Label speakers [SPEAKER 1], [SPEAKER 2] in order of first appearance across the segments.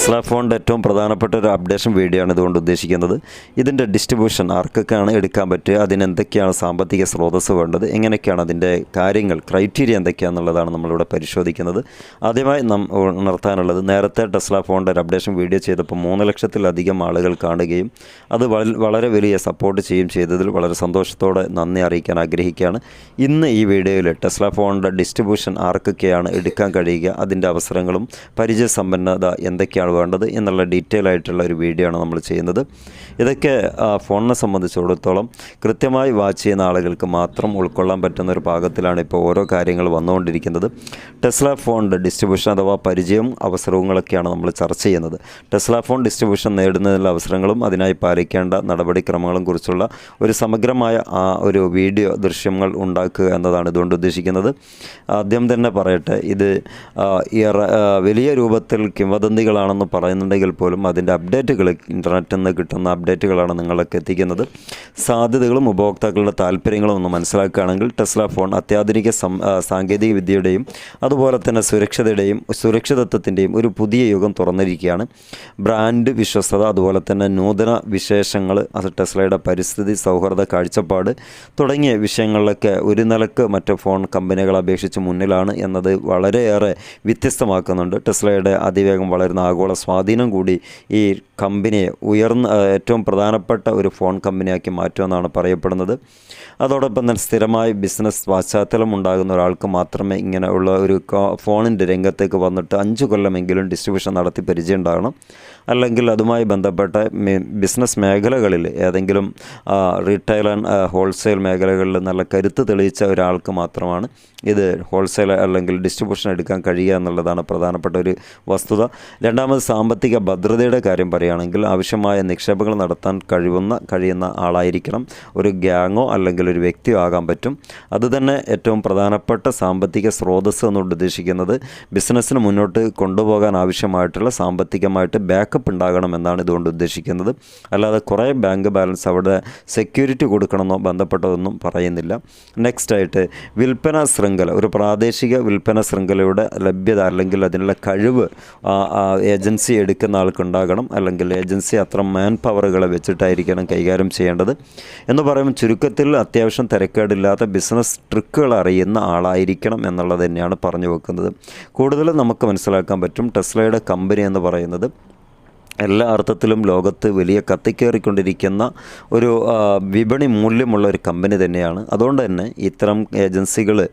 [SPEAKER 1] Tesla ഫോണിന്റെ ഏറ്റവും പ്രധാനപ്പെട്ട ഒരു അപ്ഡേഷൻ വീഡിയോ ആണ് ഇതുകൊണ്ട് ഉദ്ദേശിക്കുന്നത്. ഇതിന്റെ ഡിസ്ട്രിബ്യൂഷൻ ആർക്കൊക്കെയാണ് എടുക്കാൻ പറ്റുക? അതിന് എന്തൊക്കെയാണ് സാമ്പത്തിക സ്രോതസ്സ് വേണ്ടത്? എങ്ങനെയൊക്കെയാണ് അതിന്റെ കാര്യങ്ങൾ ക്രൈറ്റീരിയ എന്തൊക്കെയാണെന്നുള്ളതാണ് നമ്മളിവിടെ പരിശോധിക്കുന്നത്. ആദ്യമായി നാം ഉണർത്താനുള്ളത് നേരത്തെ ടെസ്ല ഫോണിന്റെ ഒരു അപ്ഡേഷൻ വീഡിയോ ചെയ്തപ്പോൾ മൂന്ന് ലക്ഷത്തിലധികം ആളുകൾ കാണുകയും അത് വളരെ വലിയ സപ്പോർട്ട് ചെയ്യുകയും ചെയ്തതിൽ വളരെ സന്തോഷത്തോടെ നന്ദി അറിയിക്കാൻ ആഗ്രഹിക്കുകയാണ്. ഇന്ന് ഈ വീഡിയോയിൽ ടെസ്ല ഫോണിന്റെ ഡിസ്ട്രിബ്യൂഷൻ ആർക്കൊക്കെയാണ് എടുക്കാൻ കഴിയുക? അതിന്റെ അവസരങ്ങളും പരിചയസമ്പന്നത എന്തൊക്കെയാണ്? വേണ്ടത് എന്നുള്ള ഡീറ്റെയിൽ ആയിട്ടുള്ള ഒരു വീഡിയോ ആണ് നമ്മൾ ചെയ്യുന്നത്. ഇതൊക്കെ ഫോണിനെ സംബന്ധിച്ചിടത്തോളം കൃത്യമായി വാച്ച് ചെയ്യുന്ന ആളുകൾക്ക് മാത്രം ഉൾക്കൊള്ളാൻ പറ്റുന്ന ഒരു പാകത്തിലാണ് ഇപ്പോൾ ഓരോ കാര്യങ്ങൾ വന്നുകൊണ്ടിരിക്കുന്നത്. ടെസ്ല ഫോണിന്റെ ഡിസ്ട്രിബ്യൂഷൻ അഥവാ പരിചയം അവസരങ്ങളൊക്കെയാണ് നമ്മൾ ചർച്ച ചെയ്യുന്നത്. ടെസ്ല ഫോൺ ഡിസ്ട്രിബ്യൂഷൻ നേടുന്നതിനുള്ള അവസരങ്ങളും അതിനായി പാലിക്കേണ്ട നടപടിക്രമങ്ങളും കുറിച്ചുള്ള ഒരു സമഗ്രമായ ഒരു വീഡിയോ ദൃശ്യങ്ങൾ ഉണ്ടാക്കുക എന്നതാണ് ഇതുകൊണ്ട് ഉദ്ദേശിക്കുന്നത്. ആദ്യം തന്നെ പറയട്ടെ ഇത് വലിയ രൂപത്തിൽ കിംവദന്തികളാണെന്ന് പറയുന്നുണ്ടെങ്കിൽ പോലും അതിന്റെ അപ്ഡേറ്റുകൾ ഇന്റർനെറ്റിൽ നിന്ന് കിട്ടുന്ന അപ്ഡേറ്റുകളാണ് നിങ്ങളൊക്കെ എത്തിക്കുന്നത്. സാധ്യതകളും ഉപഭോക്താക്കളുടെ താല്പര്യങ്ങളും ഒന്ന് മനസ്സിലാക്കുകയാണെങ്കിൽ ടെസ്ല ഫോൺ അത്യാധുനിക സാങ്കേതിക വിദ്യയുടെയും അതുപോലെ തന്നെ സുരക്ഷതയുടെയും സുരക്ഷിതത്വത്തിന്റെയും ഒരു പുതിയ യുഗം തുറന്നിരിക്കുകയാണ്. ബ്രാൻഡ് വിശ്വസ്തത അതുപോലെ തന്നെ നൂതന വിശേഷങ്ങൾ അത് ടെസ്ലയുടെ പരിസ്ഥിതി സൗഹൃദ കാഴ്ചപ്പാട് തുടങ്ങിയ വിഷയങ്ങളിലൊക്കെ ഒരു നിലയ്ക്ക് മറ്റ് ഫോൺ കമ്പനികളെ അപേക്ഷിച്ച് മുന്നിലാണ് എന്നത് വളരെയേറെ വ്യത്യസ്തമാക്കുന്നുണ്ട്. ടെസ്ലയുടെ അതിവേഗം വളരുന്ന ആഗോള സ്വാധീനം കൂടി ഈ കമ്പനിയെ ഉയർന്ന ഏറ്റവും പ്രധാനപ്പെട്ട ഒരു ഫോൺ കമ്പനിയാക്കി മാറ്റുമെന്നാണ് പറയപ്പെടുന്നത്. അതോടൊപ്പം തന്നെ സ്ഥിരമായി ബിസിനസ് പശ്ചാത്തലം ഉണ്ടാകുന്ന ഒരാൾക്ക് മാത്രമേ ഇങ്ങനെയുള്ള ഒരു ഫോണിന്റെ രംഗത്തേക്ക് വന്നിട്ട് അഞ്ച് കൊല്ലമെങ്കിലും ഡിസ്ട്രിബ്യൂഷൻ നടത്തി പരിചയം ഉണ്ടാകണം. അല്ലെങ്കിൽ അതുമായി ബന്ധപ്പെട്ട ബിസിനസ് മേഖലകളിൽ ഏതെങ്കിലും റീറ്റെയിൽ ആൻഡ് ഹോൾസെയിൽ മേഖലകളിൽ നല്ല കരുത്ത് തെളിയിച്ച ഒരാൾക്ക് മാത്രമാണ് ഇത് ഹോൾസെയിൽ അല്ലെങ്കിൽ ഡിസ്ട്രിബ്യൂഷൻ എടുക്കാൻ കഴിയുക എന്നുള്ളതാണ് പ്രധാനപ്പെട്ട ഒരു വസ്തുത. രണ്ടാമത് സാമ്പത്തിക ഭദ്രതയുടെ കാര്യം പറയുകയാണെങ്കിൽ ആവശ്യമായ നിക്ഷേപങ്ങൾ നടത്താൻ കഴിവുന്ന കഴിയുന്ന ആളായിരിക്കണം. ഒരു ഗ്യാങ്ങോ അല്ലെങ്കിൽ ഒരു വ്യക്തിയോ ആകാൻ പറ്റും. അതുതന്നെ ഏറ്റവും പ്രധാനപ്പെട്ട സാമ്പത്തിക സ്രോതസ്സ് എന്നുകൊണ്ട് ഉദ്ദേശിക്കുന്നത് ബിസിനസ്സിന് മുന്നോട്ട് കൊണ്ടുപോകാൻ ആവശ്യമായിട്ടുള്ള സാമ്പത്തികമായിട്ട് ബാക്കപ്പ് ഉണ്ടാകണം എന്നാണ് ഇതുകൊണ്ട് ഉദ്ദേശിക്കുന്നത്. അല്ലാതെ കുറേ ബാങ്ക് ബാലൻസ് അവിടെ സെക്യൂരിറ്റി കൊടുക്കണമെന്നോ ബന്ധപ്പെട്ടതൊന്നും പറയുന്നില്ല. നെക്സ്റ്റ് ആയിട്ട് വിൽപ്പന ശൃംഖല ഒരു പ്രാദേശിക വിൽപ്പന ശൃംഖലയുടെ ലഭ്യത അല്ലെങ്കിൽ അതിനുള്ള കഴിവ് ഏജൻസി എടുക്കുന്ന ആൾക്കുണ്ടാകണം. അല്ലെങ്കിൽ ഏജൻസി അത്ര മാൻ പവറുകളെ വെച്ചിട്ടായിരിക്കണം കൈകാര്യം ചെയ്യേണ്ടത്. എന്ന് പറയുമ്പോൾ ചുരുക്കത്തിൽ അത്യാവശ്യം തിരക്കേടില്ലാത്ത ബിസിനസ് ട്രിക്കുകൾ അറിയുന്ന ആളായിരിക്കണം എന്നുള്ളത് തന്നെയാണ് പറഞ്ഞു വെക്കുന്നത്. കൂടുതലും നമുക്ക് മനസ്സിലാക്കാൻ പറ്റും ടെസ്ലയുടെ കമ്പനി എന്ന് പറയുന്നത് എല്ലാ അർത്ഥത്തിലും ലോകത്ത് വലിയ കത്തിക്കേറിക്കൊണ്ടിരിക്കുന്ന ഒരു വിപണി മൂല്യമുള്ള ഒരു കമ്പനി തന്നെയാണ്. അതുകൊണ്ട് തന്നെ ഇത്തരം ഏജൻസികൾ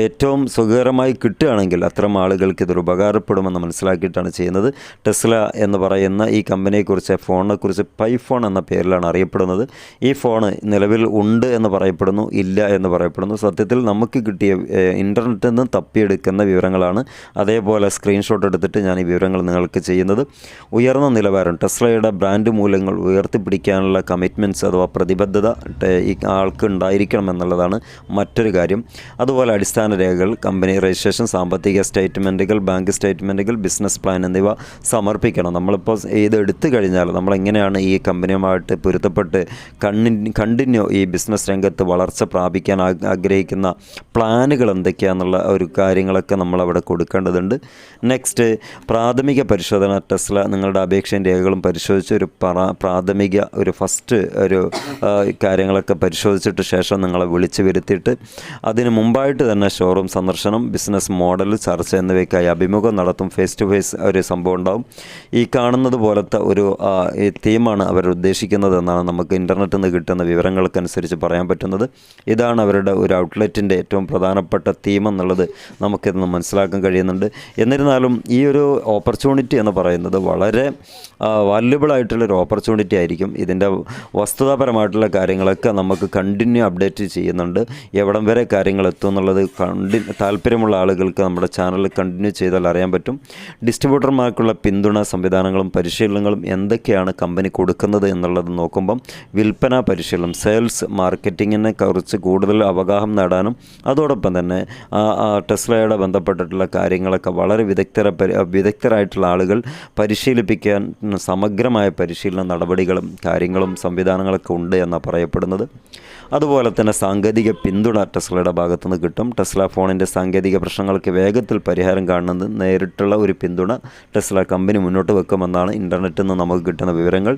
[SPEAKER 1] ഏറ്റവും സുഖകരമായി കിട്ടുകയാണെങ്കിൽ അത്തരം ആളുകൾക്ക് ഇതൊരു ഉപകാരപ്പെടുമെന്ന് മനസ്സിലാക്കിയിട്ടാണ് ചെയ്യുന്നത്. ടെസ്ല എന്ന് പറയുന്ന ഈ കമ്പനിയെക്കുറിച്ച് ഫോണിനെക്കുറിച്ച് പൈഫോൺ എന്ന പേരിലാണ് അറിയപ്പെടുന്നത്. ഈ ഫോൺ നിലവിൽ ഉണ്ട് എന്ന് പറയപ്പെടുന്നു ഇല്ല എന്ന് പറയപ്പെടുന്നു. സത്യത്തിൽ നമുക്ക് കിട്ടിയ ഇന്റർനെറ്റിൽ നിന്ന് തപ്പിയെടുക്കുന്ന വിവരങ്ങളാണ്. അതേപോലെ സ്ക്രീൻഷോട്ട് എടുത്തിട്ട് ഞാൻ ഈ വിവരങ്ങൾ നിങ്ങൾക്ക് ചെയ്യുന്നത്. ഉയർന്ന നിലവാരം. ടെസ്ലയുടെ ബ്രാൻഡ് മൂല്യങ്ങൾ ഉയർത്തിപ്പിടിക്കാനുള്ള കമ്മിറ്റ്മെന്റ്സ് അഥവാ പ്രതിബദ്ധത ഈ ആൾക്ക് ഉണ്ടായിരിക്കണം എന്നുള്ളതാണ് മറ്റൊരു കാര്യം. അതുപോലെ അടിസ്ഥാന രേഖകൾ കമ്പനി രജിസ്ട്രേഷൻ സാമ്പത്തിക സ്റ്റേറ്റ്മെന്റുകൾ ബാങ്ക് സ്റ്റേറ്റ്മെന്റുകൾ ബിസിനസ് പ്ലാൻ എന്നിവ സമർപ്പിക്കണം. നമ്മളിപ്പോൾ ഇത് എടുത്തു കഴിഞ്ഞാൽ നമ്മളെങ്ങനെയാണ് ഈ കമ്പനിയുമായിട്ട് പൊരുത്തപ്പെട്ട് കണ്ണി കണ്ടിന്യൂ ഈ ബിസിനസ് രംഗത്ത് വളർച്ച പ്രാപിക്കാൻ ആഗ്രഹിക്കുന്ന പ്ലാനുകൾ എന്തൊക്കെയാണെന്നുള്ള ഒരു കാര്യങ്ങളൊക്കെ നമ്മളവിടെ കൊടുക്കേണ്ടതുണ്ട്. നെക്സ്റ്റ് പ്രാഥമിക പരിശോധന ടെസ്ല നിങ്ങളുടെ അപേക്ഷയും രേഖകളും പരിശോധിച്ച് ഒരു പ്രാ- പ്രാഥമിക ഒരു ഫസ്റ്റ് ഒരു കാര്യങ്ങളൊക്കെ പരിശോധിച്ചിട്ട് ശേഷം നിങ്ങളെ വിളിച്ച് വരുത്തിയിട്ട് അതിന് മുമ്പായിട്ട് തന്നെ ഷോറൂം സന്ദർശനം ബിസിനസ് മോഡൽ ചർച്ച എന്നിവയ്ക്കായി അഭിമുഖം നടത്തും. ഫേസ് ടു ഫേസ് ഒരു സംഭവം ഉണ്ടാവും. ഈ കാണുന്നത് പോലത്തെ ഒരു തീമാണ് അവർ ഉദ്ദേശിക്കുന്നത് എന്നാണ് നമുക്ക് ഇന്റർനെറ്റിൽ നിന്ന് കിട്ടുന്ന വിവരങ്ങൾക്കനുസരിച്ച് പറയാൻ പറ്റുന്നത്. ഇതാണ് അവരുടെ ഒരു ഔട്ട്ലെറ്റിന്റെ ഏറ്റവും പ്രധാനപ്പെട്ട തീം എന്നുള്ളത് നമുക്കിന്ന് മനസ്സിലാക്കാൻ കഴിയുന്നുണ്ട്. എന്നിരുന്നാലും ഈ ഒരു ഓപ്പർച്യൂണിറ്റി എന്ന് പറയുന്നത് വളരെ വാല്യുബിൾ ആയിട്ടുള്ളൊരു ഓപ്പർച്യൂണിറ്റി ആയിരിക്കും. ഇതിന്റെ വസ്തുതാപരമായിട്ടുള്ള കാര്യങ്ങളൊക്കെ നമുക്ക് കണ്ടിന്യൂ അപ്ഡേറ്റ് ചെയ്യുന്നുണ്ട്. എവിടം വരെ കാര്യങ്ങൾ എത്തും എന്നുള്ളത് കണ്ടി താല്പര്യമുള്ള ആളുകൾക്ക് നമ്മുടെ ചാനൽ കണ്ടിന്യൂ ചെയ്താൽ അറിയാൻ പറ്റും. ഡിസ്ട്രിബ്യൂട്ടർമാർക്കുള്ള പിന്തുണ സംവിധാനങ്ങളും പരിശീലനങ്ങളും എന്തൊക്കെയാണ് കമ്പനി കൊടുക്കുന്നത് എന്നുള്ളത് നോക്കുമ്പം വിൽപ്പന പരിശീലനം സെയിൽസ് മാർക്കറ്റിങ്ങിനെ കുറിച്ച് കൂടുതൽ അവഗാഹം നേടാനും അതോടൊപ്പം തന്നെ ടെസ്ലയുടെ ബന്ധപ്പെട്ടിട്ടുള്ള കാര്യങ്ങളൊക്കെ വളരെ വിദഗ്ധര വിദഗ്ധരായിട്ടുള്ള ആളുകൾ പരിശീലിപ്പിക്കാൻ സമഗ്രമായ പരിശീലന നടപടികളും കാര്യങ്ങളും സംവിധാനങ്ങളൊക്കെ ഉണ്ട് എന്നാണ് പറയപ്പെടുന്നത്. അതുപോലെ തന്നെ സാങ്കേതിക പിന്തുണ ടെസ്ലയുടെ ഭാഗത്തു നിന്ന് കിട്ടും. ടെസ്ല ഫോണിന്റെ സാങ്കേതിക പ്രശ്നങ്ങൾക്ക് വേഗത്തിൽ പരിഹാരം കാണുന്നത് നേരിട്ടുള്ള ഒരു പിന്തുണ ടെസ്ല കമ്പനി മുന്നോട്ട് വെക്കുമെന്നാണ് ഇന്റർനെറ്റിൽ നിന്ന് നമുക്ക് കിട്ടുന്ന വിവരങ്ങൾ.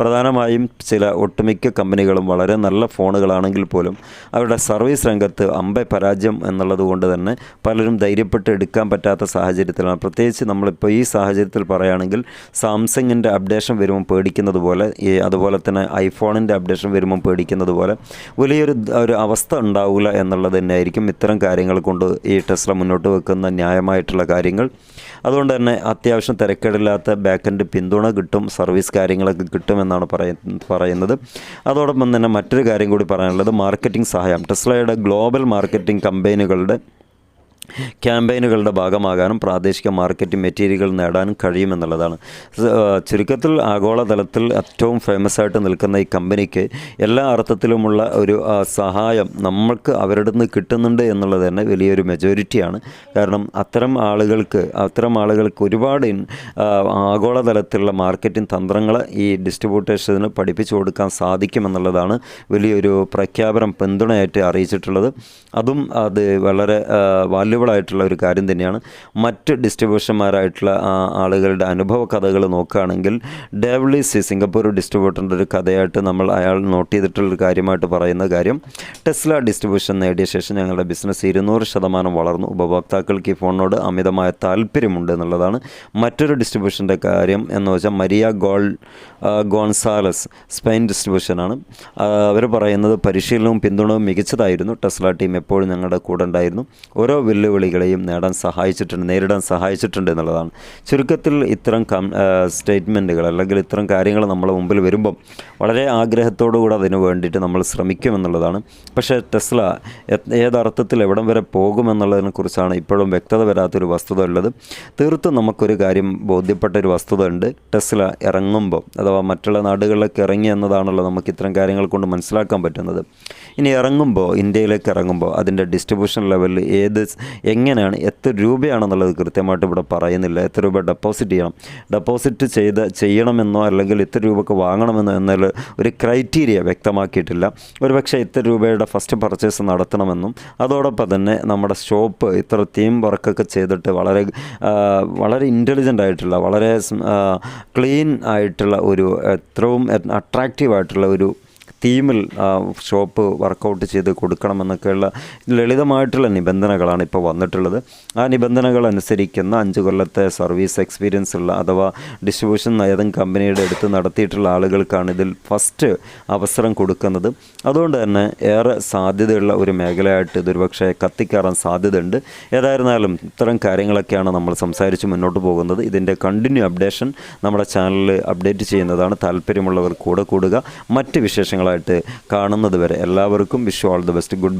[SPEAKER 1] പ്രധാനമായും ചില ഒട്ടുമിക്ക കമ്പനികളും വളരെ നല്ല ഫോണുകളാണെങ്കിൽ പോലും അവരുടെ സർവീസ് രംഗത്ത് അമ്പ പരാജയം എന്നുള്ളത് കൊണ്ട് തന്നെ പലരും ധൈര്യപ്പെട്ട് എടുക്കാൻ പറ്റാത്ത സാഹചര്യത്തിലാണ്. പ്രത്യേകിച്ച് നമ്മളിപ്പോൾ ഈ സാഹചര്യത്തിൽ പറയുകയാണെങ്കിൽ സാംസങ്ങിന്റെ അപ്ഡേഷൻ വരുമ്പോൾ പേടിക്കുന്നത് പോലെ അതുപോലെ തന്നെ ഐഫോണിന്റെ അപ്ഡേഷൻ വരുമ്പോൾ പേടിക്കുന്നത് പോലെ വലിയൊരു ഒരു അവസ്ഥ ഉണ്ടാവില്ല എന്നുള്ളത് തന്നെയായിരിക്കും ഇത്തരം കാര്യങ്ങൾ കൊണ്ട് ഈ ടെസ്ല മുന്നോട്ട് വെക്കുന്ന ന്യായമായിട്ടുള്ള കാര്യങ്ങൾ. അതുകൊണ്ട് തന്നെ അത്യാവശ്യം തിരക്കേടില്ലാത്ത ബാക്കെൻഡ് പിന്തുണ കിട്ടും സർവീസ് കാര്യങ്ങളൊക്കെ കിട്ടുമെന്നാണ് പറയ പറയുന്നത്. അതോടൊപ്പം തന്നെ മറ്റൊരു കാര്യം കൂടി പറയാനുള്ളത് മാർക്കറ്റിംഗ് സഹായം. ടെസ്ലയുടെ ഗ്ലോബൽ മാർക്കറ്റിംഗ് കമ്പനികളുടെ ക്യാമ്പയിനുകളുടെ ഭാഗമാകാനും പ്രാദേശിക മാർക്കറ്റ് മെറ്റീരിയലുകൾ നേടാനും കഴിയുമെന്നുള്ളതാണ്. ചുരുക്കത്തിൽ ആഗോളതലത്തിൽ ഏറ്റവും ഫേമസ് ആയിട്ട് നിൽക്കുന്ന ഈ കമ്പനിക്ക് എല്ലാ അർത്ഥത്തിലുമുള്ള ഒരു സഹായം നമ്മൾക്ക് അവരുടെ നിന്ന് കിട്ടുന്നുണ്ട് എന്നുള്ളത് തന്നെ വലിയൊരു മെജോറിറ്റിയാണ് കാരണം അത്തരം ആളുകൾക്ക് അത്തരം ആളുകൾക്ക് ഒരുപാട് ആഗോളതലത്തിലുള്ള മാർക്കറ്റിംഗ് തന്ത്രങ്ങൾ ഈ ഡിസ്ട്രിബ്യൂട്ടേഴ്സിന് പഠിപ്പിച്ചു കൊടുക്കാൻ സാധിക്കുമെന്നുള്ളതാണ് വലിയൊരു പ്രഖ്യാപനം പിന്തുണയായിട്ട് അറിയിച്ചിട്ടുള്ളത്. അതും അത് വളരെ വാല്യുബിൾ ആയിട്ടുള്ള ഒരു കാര്യം തന്നെയാണ്. മറ്റ് ഡിസ്ട്രിബ്യൂഷന്മാരായിട്ടുള്ള ആളുകളുടെ അനുഭവ കഥകൾ നോക്കുകയാണെങ്കിൽ ഡേവ്ലി സി സിംഗപ്പൂർ ഡിസ്ട്രിബ്യൂട്ടറിന്റെ ഒരു കഥയായിട്ട് നമ്മൾ അയാൾ നോട്ട് ചെയ്തിട്ടുള്ളൊരു കാര്യമായിട്ട് പറയുന്ന കാര്യം ടെസ്ല ഡിസ്ട്രിബ്യൂഷൻ നേടിയ ശേഷം ഞങ്ങളുടെ ബിസിനസ് ഇരുന്നൂറ് ശതമാനം വളർന്നു. ഉപഭോക്താക്കൾക്ക് ഈ ഫോണിനോട് അമിതമായ താല്പര്യമുണ്ട് എന്നുള്ളതാണ്. മറ്റൊരു ഡിസ്ട്രിബ്യൂഷന്റെ കാര്യം എന്ന് വെച്ചാൽ മരിയ ഗോൾ ഗോൺസാലസ് സ്പെയിൻ ഡിസ്ട്രിബ്യൂഷനാണ് അവർ പറയുന്നത് പരിശീലനവും പിന്തുണയും മികച്ചതായിരുന്നു. ടെസ്ല ടീം എപ്പോഴും ഞങ്ങളുടെ കൂടെ ഉണ്ടായിരുന്നു. ഓരോ വെല്ലുവിളികളെയും നേടാൻ സഹായിച്ചിട്ടുണ്ട് നേരിടാൻ സഹായിച്ചിട്ടുണ്ട് എന്നുള്ളതാണ്. ചുരുക്കത്തിൽ ഇത്തരം കം സ്റ്റേറ്റ്മെന്റുകൾ അല്ലെങ്കിൽ ഇത്തരം കാര്യങ്ങൾ നമ്മളെ മുമ്പിൽ വരുമ്പം വളരെ ആഗ്രഹത്തോടു കൂടെ അതിന് വേണ്ടിയിട്ട് നമ്മൾ ശ്രമിക്കുമെന്നുള്ളതാണ്. പക്ഷേ ടെസ്ല ഏതർത്ഥത്തിൽ എവിടം വരെ പോകുമെന്നുള്ളതിനെ കുറിച്ചാണ് ഇപ്പോഴും വ്യക്തത വരാത്തൊരു വസ്തുത ഉള്ളത്. തീർത്തും നമുക്കൊരു കാര്യം ബോധ്യപ്പെട്ട ഒരു വസ്തുത ഉണ്ട്. ടെസ്ല ഇറങ്ങുമ്പോൾ അഥവാ മറ്റുള്ള നാടുകളിലേക്ക് ഇറങ്ങി എന്നതാണല്ലോ നമുക്ക് ഇത്തരം കാര്യങ്ങൾ കൊണ്ട് മനസ്സിലാക്കാൻ പറ്റുന്നത്. ഇനി ഇറങ്ങുമ്പോൾ ഇന്ത്യയിലേക്ക് ഇറങ്ങുമ്പോൾ അതിന്റെ ഡിസ്ട്രിബ്യൂഷൻ ലെവലിൽ ഏത് എങ്ങനെയാണ് എത്ര രൂപയാണെന്നുള്ളത് കൃത്യമായിട്ട് ഇവിടെ പറയുന്നില്ല. എത്ര രൂപ ഡെപ്പോസിറ്റ് ചെയ്യണം? ഡെപ്പോസിറ്റ് ചെയ്ത് ചെയ്യണമെന്നോ അല്ലെങ്കിൽ ഇത്ര രൂപക്ക് വാങ്ങണമെന്നോ എന്നതിൽ ഒരു ക്രൈറ്റീരിയ വ്യക്തമാക്കിയിട്ടില്ല. ഒരുപക്ഷെ ഇത്ര രൂപയുടെ ഫസ്റ്റ് പർച്ചേസ് നടത്തണമെന്നും അതോടൊപ്പം തന്നെ നമ്മുടെ ഷോപ്പ് ഇത്ര തീം വർക്കൊക്കെ ചെയ്തിട്ട് വളരെ വളരെ ഇന്റലിജന്റ് ആയിട്ടുള്ള വളരെ ക്ലീൻ ആയിട്ടുള്ള ഒരു എത്രയും അട്രാക്റ്റീവ് ആയിട്ടുള്ള ഒരു തീമിൽ ആ, ഷോപ്പ് വർക്കൗട്ട് ചെയ്ത് കൊടുക്കണമെന്നൊക്കെയുള്ള ലളിതമായിട്ടുള്ള നിബന്ധനകളാണ് ഇപ്പോൾ വന്നിട്ടുള്ളത്. ആ നിബന്ധനകൾ അനുസരിക്കുന്ന അഞ്ച് കൊല്ലത്തെ സർവീസ് എക്സ്പീരിയൻസ് ഉള്ള അഥവാ ഡിസ്ട്രിബ്യൂഷൻ നയതം കമ്പനിയുടെ അടുത്ത് നടത്തിയിട്ടുള്ള ആളുകൾക്കാണ് ഇതിൽ ഫസ്റ്റ് അവസരം കൊടുക്കുന്നത്. അതുകൊണ്ട് തന്നെ ഏറെ സാധ്യതയുള്ള ഒരു മേഖലയായിട്ട് ഇതൊരു പക്ഷേ കത്തിക്കയറാൻ സാധ്യതയുണ്ട്. ഏതായിരുന്നാലും ഇത്തരം കാര്യങ്ങളൊക്കെയാണ് നമ്മൾ സംസാരിച്ച് മുന്നോട്ട് പോകുന്നത്. ഇതിന്റെ കണ്ടിന്യൂ അപ്ഡേഷൻ നമ്മുടെ ചാനലിൽ അപ്ഡേറ്റ് ചെയ്യുന്നതാണ്. താല്പര്യമുള്ളവർ കൂടെ കൂടുക. മറ്റ് വിശേഷങ്ങളായിട്ട് കാണുന്നത് വരെ എല്ലാവർക്കും wish all the best. Good